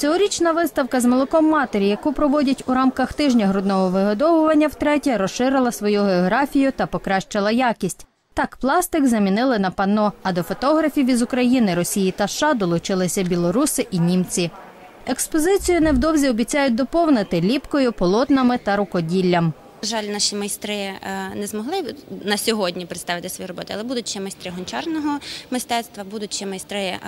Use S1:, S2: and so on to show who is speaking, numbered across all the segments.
S1: Цьогорічна виставка з молоком матері, яку проводять у рамках тижня грудного вигодовування, втретє розширила свою географію та покращила якість. Так, пластик замінили на панно, а до фотографів із України, Росії та США долучилися білоруси і німці. Експозицію невдовзі обіцяють доповнити ліпкою, полотнами та рукоділлям.
S2: Жаль, наші майстри е, не змогли на сьогодні представити свої роботи, але будуть ще майстри гончарного мистецтва, будуть ще майстри, е,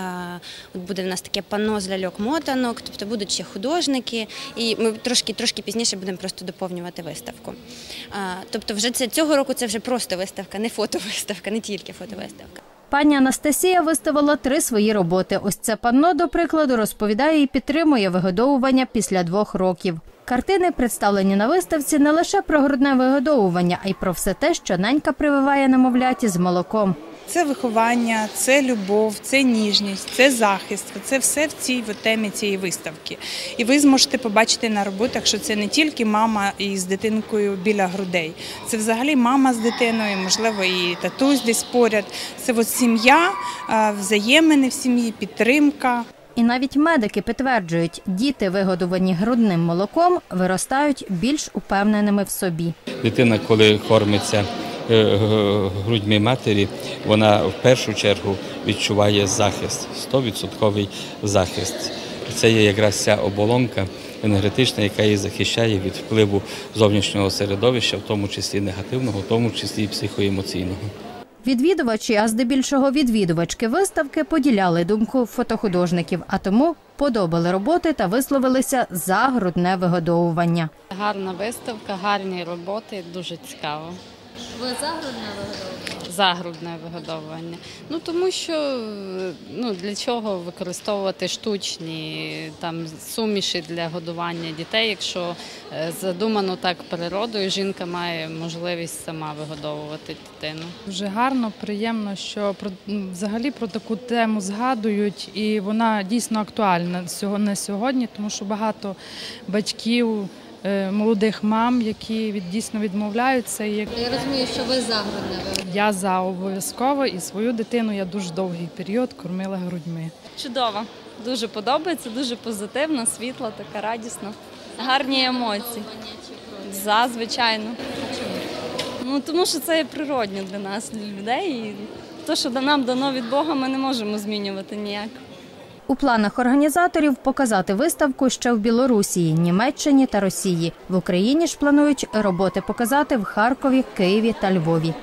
S2: буде в нас таке панно з ляльок мотанок, тобто будуть ще художники, і ми трошки трошки пізніше будемо просто доповнювати виставку. Е, Тобто, вже це цього року це вже просто виставка, не фотовиставка, не тільки фотовиставка.
S1: Пані Анастасія виставила три свої роботи. Ось це панно, до прикладу, розповідає і підтримує вигодовування після двох років. Картини представлені на виставці не лише про грудне вигодовування, а й про все те, що ненька прививає немовляті з молоком.
S3: Це виховання, це любов, це ніжність, це захист. Це все в цій темі цієї виставки. І ви зможете побачити на роботах, що це не тільки мама із дитинкою біля грудей, це взагалі мама з дитиною, можливо, і татусь десь поряд. Це от сім'я, взаємини в сім'ї, підтримка.
S1: І навіть медики підтверджують, діти, вигодовані грудним молоком, виростають більш упевненими в собі.
S4: Дитина, коли кормиться е, грудьми матері, вона в першу чергу відчуває захист, 100% захист. Це є якраз ця оболонка енергетична, яка її захищає від впливу зовнішнього середовища, в тому числі негативного, в тому числі і психоемоційного.
S1: Відвідувачі, а здебільшого відвідувачки виставки, поділяли думку фотохудожників, а тому подобали роботи та висловилися за грудне вигодовування.
S5: Гарна виставка, гарні роботи, дуже цікаво.
S1: Ви за грудне вигодовування?
S5: За грудне вигодовування. Ну тому що ну для чого використовувати штучні там суміші для годування дітей, якщо е, задумано так природою, жінка має можливість сама вигодовувати дитину.
S6: Дуже гарно, приємно, що про взагалі про таку тему згадують, і вона дійсно актуальна на сьогодні, тому що багато батьків, молодих мам, які від дійсно відмовляються. Як
S1: Я розумію, що ви за грудне
S6: я за обов'язково і свою дитину я дуже довгий період кормила грудьми.
S7: Чудово, дуже подобається, дуже позитивно, світла, така радісна. Гарні емоції. За, звичайно. Ну, тому що це є природньо для нас, для людей. І те, що нам дано від Бога, ми не можемо змінювати ніяк.
S1: У планах організаторів показати виставку ще в Білорусі, Німеччині та Росії. В Україні ж планують роботи показати в Харкові, Києві та Львові.